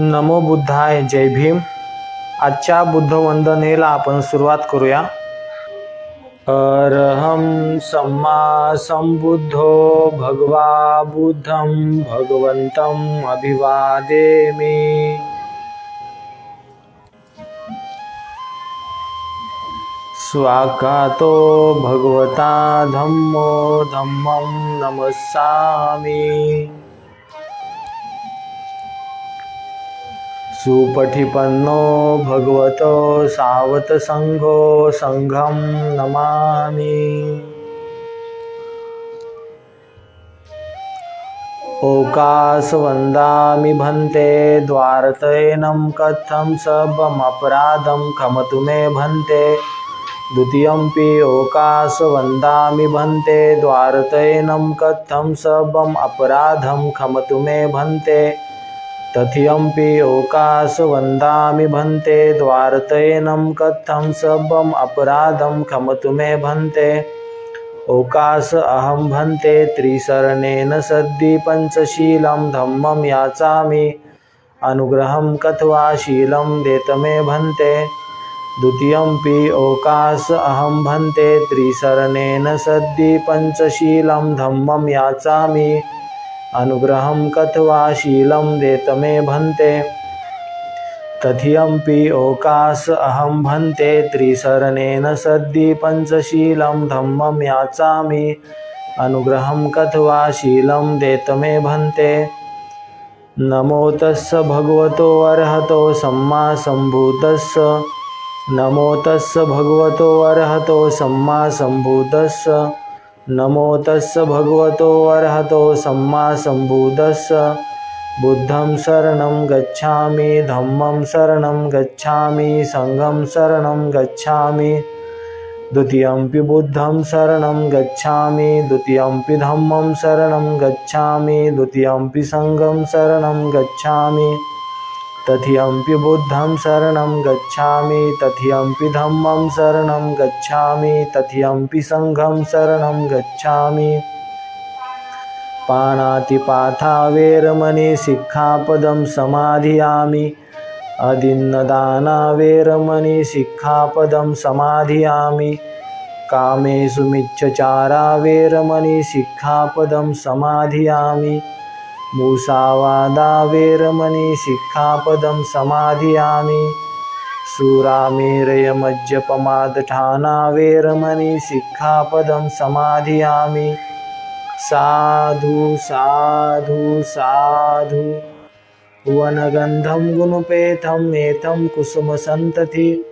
नमो बुद्धाय जय भीम. आजच्या बुद्धवंदनेला आपण सुरुवात करूया. अरहम सम्मा संबुद्धो भगवा बुद्धं अभिवादे मी. स्वाकातो भगवता धम्मो धम्मं नमस्सामि. सुपठिपन्नो भगवतो सावतसङ्घो सङ्घं नमामि। ओकासवन्दामि भन्ते द्वारतयनं कथं सबमपराधं खमतु मे भन्ते। द्वितीयम्पि ओकासवन्दामि भन्ते द्वारतयनं कथं सबम् अपराधं खमतु मे भन्ते। तथियम्पि ओकासवन्दामि भन्ते द्वारतयनं कथं सबम् अपराधं खमतु मे भन्ते। ओकास अहं भन्ते त्रिशरणेन सद्दि पञ्चशीलं धम्मं याचामि। अनुग्रहं कथवा शीलं देत मे भन्ते। द्वितीयम्पि ओकास अहं भन्ते त्रिशरणेन सद्धि पञ्चशीलं धम्मं याचामि। अनुग्रहं कथवा शीलं देत मे भन्ते। तथियम्पि ओकास अहं भन्ते त्रिशरणेन सद्दि पञ्चशीलं धम्मं याचामि। अनुग्रहं कथवा शीलं देत मे भन्ते। नमो तस्स भगवतो अर्हतो सम्मा सम्भूतस्स। नमो तस्स भगवतो अर्हतो सम्मा सम्भूतस्स। नमो तस्य भगवतो अर्हतो सम्मा सम्बुद्धस्य बुद्धं शरणं गच्छामि धम्मं शरणं गच्छामि सङ्घं शरणं गच्छामि। द्वितीयम्पि बुद्धं शरणं गच्छामि द्वितीयम्पि धम्मं शरणं गच्छामि द्वितीयम्पि सङ्घं शरणं गच्छामि तथियम्पि बुद्धं शरणं गच्छामि तथियम्पि धम्मं शरणं गच्छामि तथियम्पि सङ्घं शरणं गच्छामि। पाणातिपाथा वेरमणि सिक्खापदं समाधियामि। अदिन्नदाना वेरमणि सिक्खापदं समाधियामि। कामेषु मिच्छचारा वेरमणि सिक्खापदं समाधियामि मूसावादा वेरमणि सिक्खापदं समाधियामि। सुरामेरयमज्जपमादठाना वेरमणि सिक्खापदं समाधियामि। साधु साधु साधु। वनगन्धं गुणपेतं एतं कुसुमसन्तति।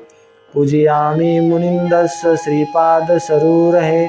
पूजयामि मुनिन्दस्य श्रीपादसरोरहे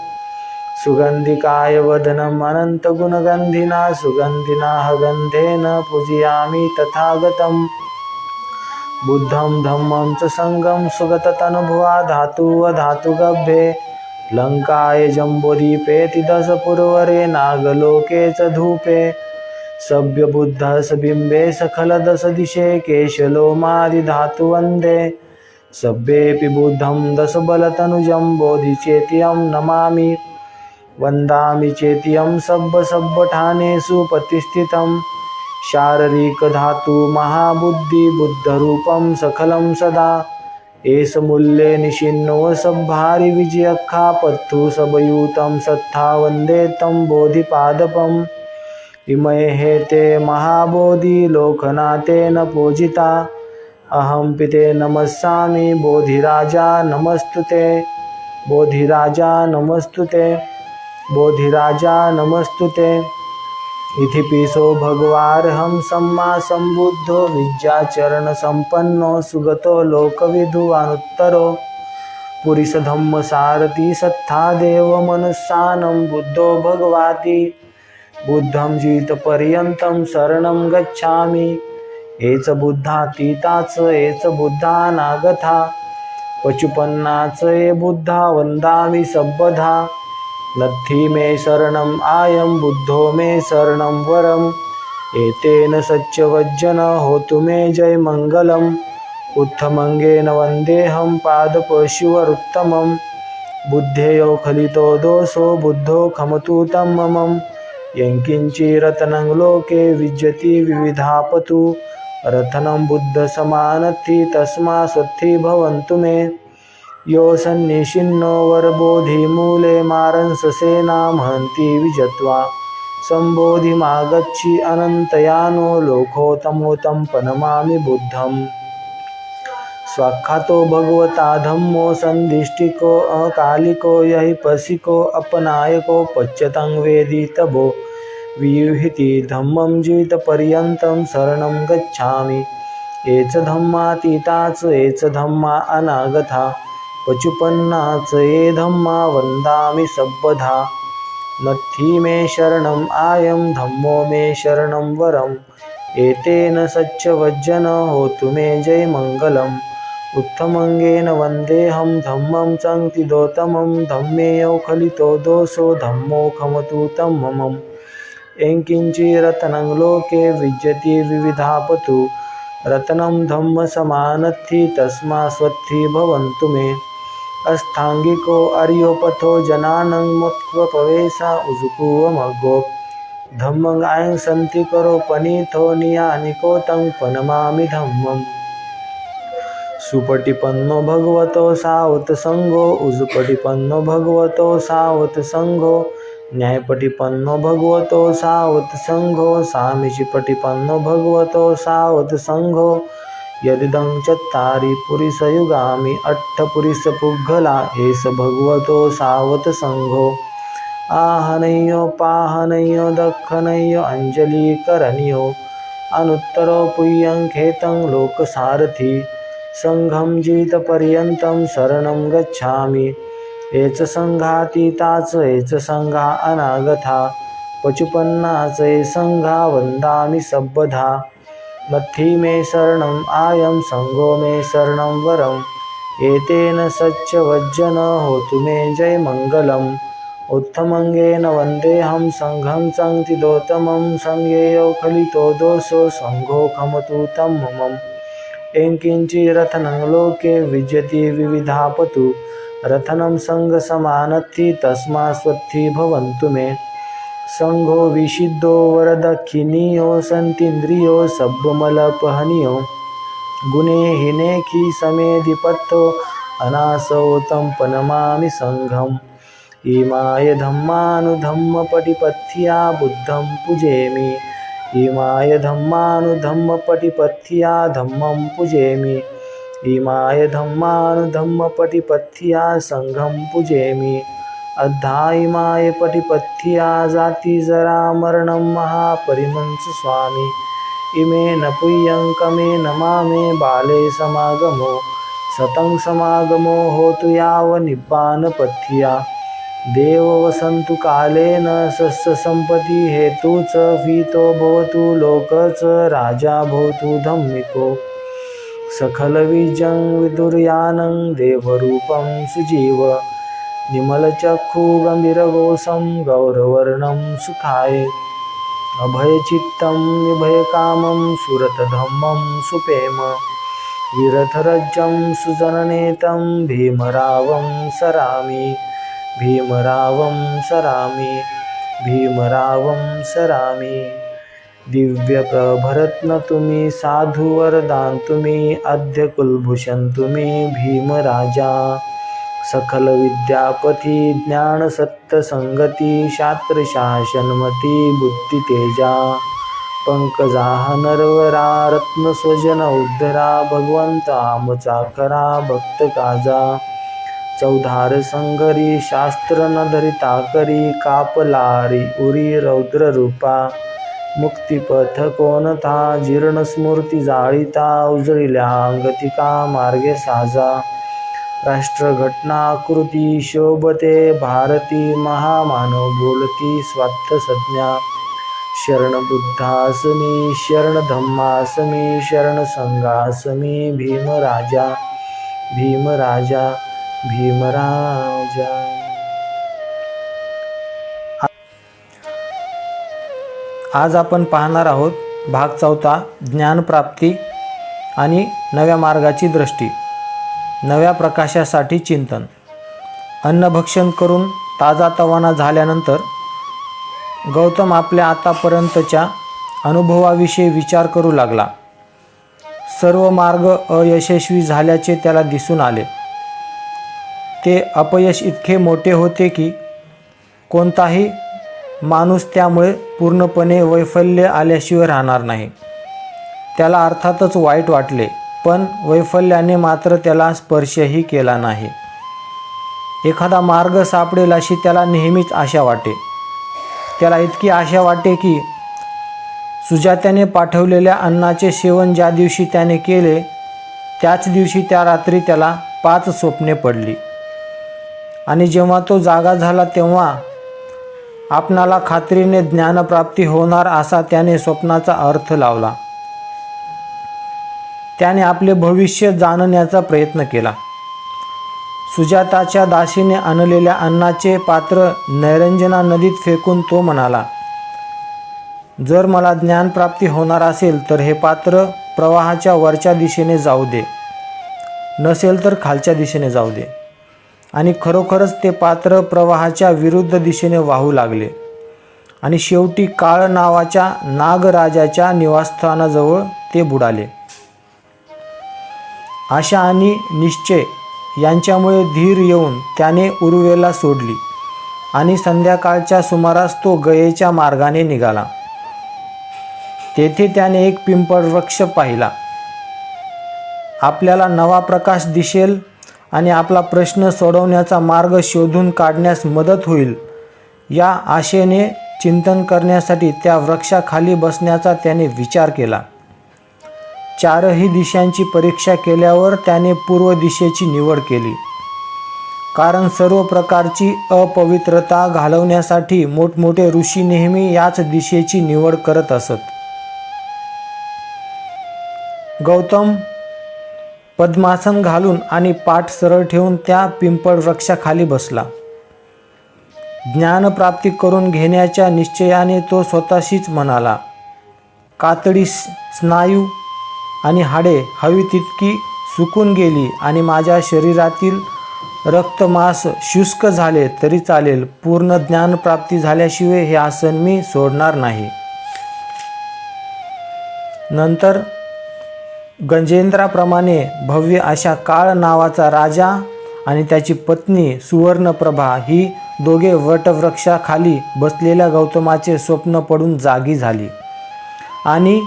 सुगन्धिकाय वदनम् अनन्तगुणगन्धिना सुगन्धिना गन्धेन पूजयामि तथागतम्। बुद्धं धम्मं च सङ्गं सुगततनुभुवा धातुवधातुगभ्ये लङ्काय जम्बुदीपेति दशपुरवरे नागलोके च धूपे। सभ्यबुद्धः स बिम्बे सखलदशदिशे केशलोमादिधातुवन्दे। सभ्येऽपि बुद्धं दशबलतनुजं बोधिचेत्यं नमामि। वन्दामि चेत्यं सब्बसब्बठानेषु प्रतिष्ठितं शारीरिकधातु महाबुद्धिबुद्धरूपं सखलं सदा। एष मूल्ये निषिन्नो सब्भारि पत्थु सबयूतं सत्था वन्दे तं बोधिपादपम्। इमये हेते महाबोधिलोकनाथेन पूजिता। अहं पिते नमस्सामि बोधिराजा नमस्तु ते। बोधिराजा नमस्तु ते। बोधिराजा नमस्तु ते इति पीसो भगवार्हं सम्मा सम्बुद्धो विद्याचरणसम्पन्नो सुगतो लोकविधुवानुत्तरो पुरिषधम्मसारथि सत्थादेव मनुष्यानं बुद्धो भगवाति। बुद्धं जितपर्यन्तं शरणं गच्छामि। हेच बुद्धा तीताच हेच बुद्धा नागथा। पचुपन्नाच ये बुद्धा वन्दामि सबधा नत्थी मे शरणम आयम बुद्धो मे शरणम वरम। एतेन सच्चवज्जन होतु मे जय मंगलम। उत्थमंगेन वन्देऽहं पादपशिवरुत्तमं बुद्धेयो खलितो दोषो बुद्धो खमतु तं ममं यङ्किञ्चिरतनं लोके विद्यति विविधापतु। रथनं बुद्धसमानत्ति तस्मा स्वत्थि भवन्तु मे। यो सन्निशिन्नो वरबोधिमूले मारंससेना हन्ति विजत्वा। सम्बोधिमागच्छि अनन्तयानो लोकोतमोतं पनमामि बुद्धम्। स्वाख्यातो भगवता धम्मो सन्दिष्टिको अकालिको यहिपसिको अपनायको पच्यतं वेदितभो। वियुहिति धम्मं जीवितपर्यन्तं शरणं गच्छामि। एच धम्मातीताच एच धम्मा अनागथा पचुपन्नाच ये धम्मा वन्दामि सबधा नथी मे शरणम् आयं धम्मो मे शरणं वरम्। एतेन सच्चवज्जन होतु मे जय मङ्गलम्। उत्तमङ्गेन वन्देऽहं धम्मं सङ्क्तिदोत्तमं धम्मेयो खलितो दोषो धम्मो खमतु तं ममम् एङ्किञ्चिरतनं लोके विद्यति विविधापतु। रत्नं धम्मसमानत्थि तस्मा स्वत्थि भवन्तु मे। अस्थाङ्गिको अर्योपथो जनानङ्मुत्वपवेशा उजुकुवमगो धम्मङ्गायं सन्ति करो पनीथो नियानिको तं पनमामि धम्मम्। सुपटिपन्नो भगवतो सावतसङ्गो उजुपटिपन्नो भगवतो सावतसङ्गो न्यायपटिपन्नो भगवतो सावत संघो सामिषिपटिपन्नो भगवतो सावत यदिदं चत्तारि पुरिसयुगामि अट्ठपुरिसपुग्गला एष भगवतो सावत संघो। आहनयो पाहनयो दख्खनयो अञ्जलीकरणयो अनुत्तरो पुय्यङ्खेतं लोकसारथि। सङ्घं जितपर्यन्तं शरणं गच्छामि। ये च सङ्घातीताच एच सङ्घा अनागथा। पचुपन्नाच ये सङ्घा वन्दामि सबधा नत्थी मे शरणम् आयं संगो मे शरणं वरम् एतेन सच्चवज्जन होतु मे जय मङ्गलम् उत्तमङ्गेन वन्देऽहं सङ्घं सङ्क्तिदोत्तमं सङ्गेयो खलितो दोषो सङ्घो खमतु तं ममम्। एङ्किञ्चिरथनं लोके विजयति विविधापतु। रथनं सङ्गसमानत्थि तस्मा भवन्तु मे। सङ्घो विशिद्धो वरदक्षिणीयो सन्तीन्द्रियो सब्बमलपहनीयो। गुणे हिनेखि समेधिपत्तो अनासौ तं पनमामि सङ्घम् इमाय धम्मानुधम्मपटिपथ्या बुद्धं पूजेमि। इमाय धम्मानुधम्मपटिपथ्या धम्मं पूजेमि। इमाय धम्मानुधम्मपटिपथ्या सङ्घं पूजेमि। अद्धा इमाय जरा जातिजरामरणं महापरिमंस स्वामी. इमे न पुय्यङ्कमे नमामे बाले समागमो सतं समागमो होतु यावनिब्बानपथ्या देव वसन्तु कालेन सस्यसम्पत्ति हेतु च वीतो भवतु लोकच राजा भवतु धम्मिको. सकलविजं विदुर्यानं देवरूपं सुजीव निमलचक्षुगम्भीरघोषं गौरवर्णं सुखाय. अभयचित्तं निभयकामं सुरतधम्मं सुपेम. विरथरज्जं सुजननेतं भीमरावं सरामि. भीमरावं सरामि भीमरावं सरामि. दिव्यप्रभरत्न तुम्ही साधुवरदान तुम्ही अद्य कुलभूषण तुम्ही भीमराजा. सकल विद्यापती ज्ञानसत्तसंगती शास्त्रशासनमती बुद्धितेजा पंकजाह नरवरा रत्नस्वजन उद्धरा भगवंत आमचा करा भक्त काजा चौधार संगरी शास्त्र न धरिता करी कापलारी उरी रौद्र रूपा मुक्तिपथ कोणता जीर्ण स्मृती जाळीता उजळिल्या अंगतिका मार्गे साजा. राष्ट्रघटनाकृती शोभते भारती महामानव बोलती स्वार्थ संज्ञा शरण बुद्धासमी शरण धम्मासमी शरण संघासमी भीमराजा भीमराजा भीमराजा। आज आपण पाहणार आहोत भाग चौथा ज्ञानप्राप्ती आणि नव्या मार्गाची दृष्टी। नव्या प्रकाशासाठी चिंतन. अन्नभक्षण करून ताजा तवाना झाल्यानंतर गौतम आपल्या आतापर्यंतच्या अनुभवाविषयी विचार करू लागला. सर्व मार्ग अयशस्वी झाल्याचे त्याला दिसून आले. ते अपयश इतके मोठे होते की कोणताही माणूस त्यामुळे पूर्णपणे वैफल्य आल्याशिवाय राहणार नाही. त्याला अर्थातच वाईट वाटले. पण वैफल्याने मात्र त्याला स्पर्शही केला नाही. एखादा मार्ग सापडेल अशी त्याला नेहमीच आशा वाटे. त्याला इतकी आशा वाटे की सुजात्याने पाठवलेल्या अन्नाचे सेवन ज्या दिवशी त्याने केले त्याच दिवशी त्या रात्री त्याला पाच स्वप्ने पडली. आणि जेव्हा तो जागा झाला तेव्हा आपणाला खात्रीने ज्ञानप्राप्ती होणार असा त्याने स्वप्नाचा अर्थ लावला. त्याने आपले भविष्य जाणण्याचा प्रयत्न केला. सुजाताच्या दाशीने आणलेल्या अन्नाचे पात्र नैरंजना नदीत फेकून तो म्हणाला जर मला ज्ञानप्राप्ती होणार असेल तर हे पात्र प्रवाहाच्या वरच्या दिशेने जाऊ दे. नसेल तर खालच्या दिशेने जाऊ दे. आणि खरोखरच ते पात्र प्रवाहाच्या विरुद्ध दिशेने वाहू लागले. आणि शेवटी काळ नावाच्या नागराजाच्या निवासस्थानाजवळ ते बुडाले. आशा आणि निश्चय यांच्यामुळे धीर येऊन त्याने उर्वेला सोडली आणि संध्याकाळच्या सुमारास तो गयेच्या मार्गाने निघाला. तेथे त्याने एक पिंपळ वृक्ष पाहिला. आपल्याला नवा प्रकाश दिसेल आणि आपला प्रश्न सोडवण्याचा मार्ग शोधून काढण्यास मदत होईल या आशेने चिंतन करण्यासाठी त्या वृक्षाखाली बसण्याचा त्याने विचार केला. चारही दिशांची परीक्षा केल्यावर त्याने पूर्व दिशेची निवड केली. कारण सर्व प्रकारची अपवित्रता घालवण्यासाठी मोठमोठे ऋषी नेहमी याच दिशेची निवड करत असत. गौतम पद्मासन घालून आणि पाठ सरळ ठेवून त्या पिंपळ वृक्षाखाली बसला. ज्ञानप्राप्ती करून घेण्याच्या निश्चयाने तो स्वतःशीच म्हणाला कातडी स्नायू आणि हाडे हवी तितकी सुकून गेली आणि माझ्या शरीरातील रक्तमास शुष्क झाले तरी चालेल. पूर्ण ज्ञानप्राप्ती झाल्याशिवाय हे आसन मी सोडणार नाही. नंतर गंजेंद्राप्रमाणे भव्य अशा काळ नावाचा राजा आणि त्याची पत्नी सुवर्णप्रभा ही दोघे वटवृक्षाखाली बसलेल्या गौतमाचे स्वप्न पडून जागी झाली. आणि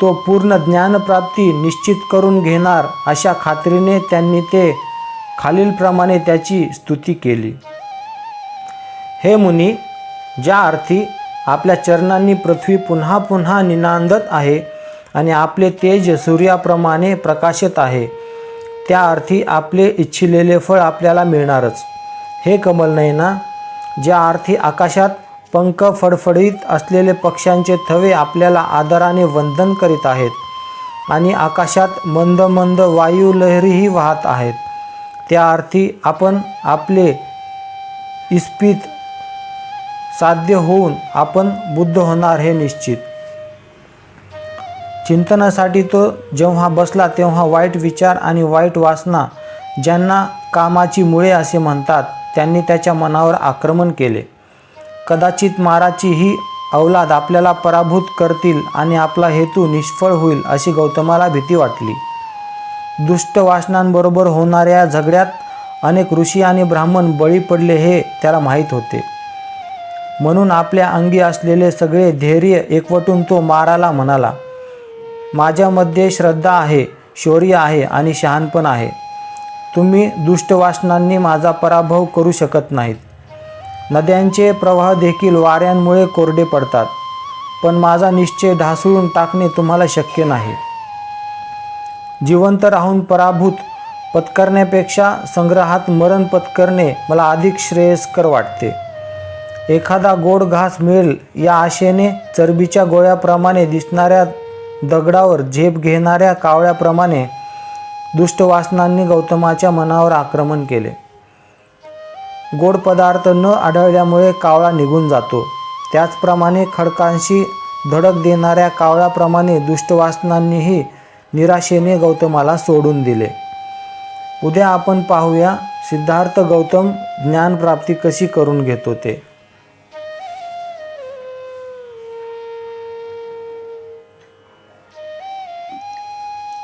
तो पूर्ण ज्ञानप्राप्ती निश्चित करून घेणार अशा खात्रीने त्यांनी ते खालीलप्रमाणे त्याची स्तुती केली. हे मुनी ज्या अर्थी आपल्या चरणांनी पृथ्वी पुन्हा पुन्हा निनांदत आहे आणि आपले तेज सूर्याप्रमाणे प्रकाशित आहे त्या अर्थी आपले इच्छिलेले फळ आपल्याला मिळणारच. हे कमल नयना ज्या अर्थी आकाशात पंख फडफडीत असलेले पक्ष्यांचे थवे आपल्याला आदराने वंदन करीत आहेत. आणि आकाशात मंद मंद वायू लहरीही वाहत आहेत. त्या अर्थी आपण आपले इस्पित साध्य होऊन आपण बुद्ध होणार हे निश्चित. चिंतनासाठी तो जेव्हा बसला तेव्हा वाईट विचार आणि वाईट वासना ज्यांना कामाची मुळे असे म्हणतात त्यांनी त्याच्या मनावर आक्रमण केले. कदाचित माराची ही अवलाद आपल्याला पराभूत करतील आणि आपला हेतू निष्फळ होईल अशी गौतमाला भीती वाटली. दुष्ट वासनांबरोबर होणाऱ्या झगड्यात अनेक ऋषी आणि ब्राह्मण बळी पडले हे त्याला माहीत होते. म्हणून आपल्या अंगी असलेले सगळे धैर्य एकवटून तो माराला म्हणाला माझ्यामध्ये श्रद्धा आहे शौर्य आहे आणि शहाणपण आहे. तुम्ही दुष्टवासनांनी माझा पराभव करू शकत नाहीत. नद्यांचे प्रवाह देखील वाऱ्यांमुळे कोरडे पडतात पण माझा निश्चय ढासळून टाकणे तुम्हाला शक्य नाही. जिवंत राहून पराभूत पत्करण्यापेक्षा संग्रहात मरण पत्करणे मला अधिक श्रेयस्कर वाटते. एखादा गोड घास मिळेल या आशेने चरबीच्या गोळ्याप्रमाणे दिसणाऱ्या दगडावर झेप घेणाऱ्या कावळ्याप्रमाणे दुष्टवासनांनी गौतमाच्या मनावर आक्रमण केले. गोड पदार्थ न आढळल्यामुळे कावळा निघून जातो. त्याचप्रमाणे खडकांशी धडक देणाऱ्या कावळ्याप्रमाणे दुष्टवासनांनीही निराशेने गौतमाला सोडून दिले. उद्या आपण पाहूया सिद्धार्थ गौतम ज्ञानप्राप्ती कशी करून घेतो ते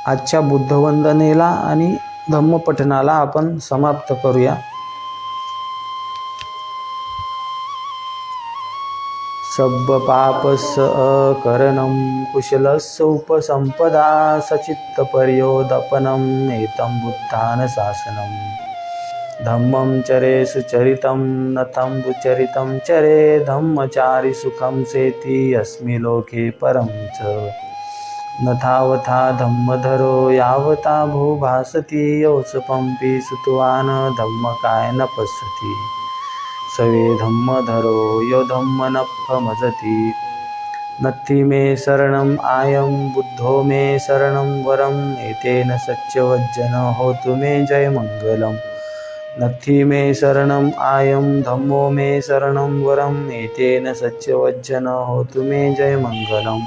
आजच्या बुद्धवंदनेला आणि धम्मपठणाला आपण समाप्त करूया. सब्ब पापस अकरणं कुशलस्य उपसंपदा सचित्तपर्योदपनम् एतं बुद्धानशासनं। धम्मं चरे सुचरितं नथं दुचरितं चरे धम्मचारि सुखं सेति अस्मि लोके परं च। न तावथा धम्मधरो यावता भूभासति योत्सपंपि सुतवान् धम्मकाय न पश्यति। सवे धम्मधरो यो धम्मनफमजति नत्थि मे शरणम् आयं बुद्धो मे शरणं वरम् एतेन सत्यवज्जन होतु मे जयमङ्गलम्। नत्थि मे शरणम् आयं धम्मो मे शरणं वरम् एतेन सत्यवज्जन होतु मे जयमङ्गलम्।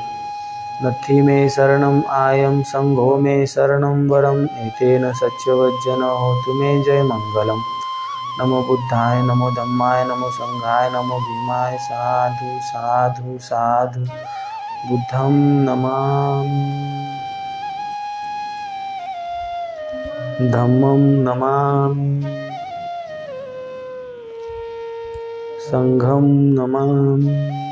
नत्थि मे शरणम् आयं सङ्घो मे शरणं वरम् एतेन सत्यवज्जन होतु मे जयमङ्गलम्। नमो बुद्धाय नमो धम्माय नमो संघाय नमो भीमाय साधु साधु साधु बुद्धं नमामि। धम्मं नमामि। संघं नमामि।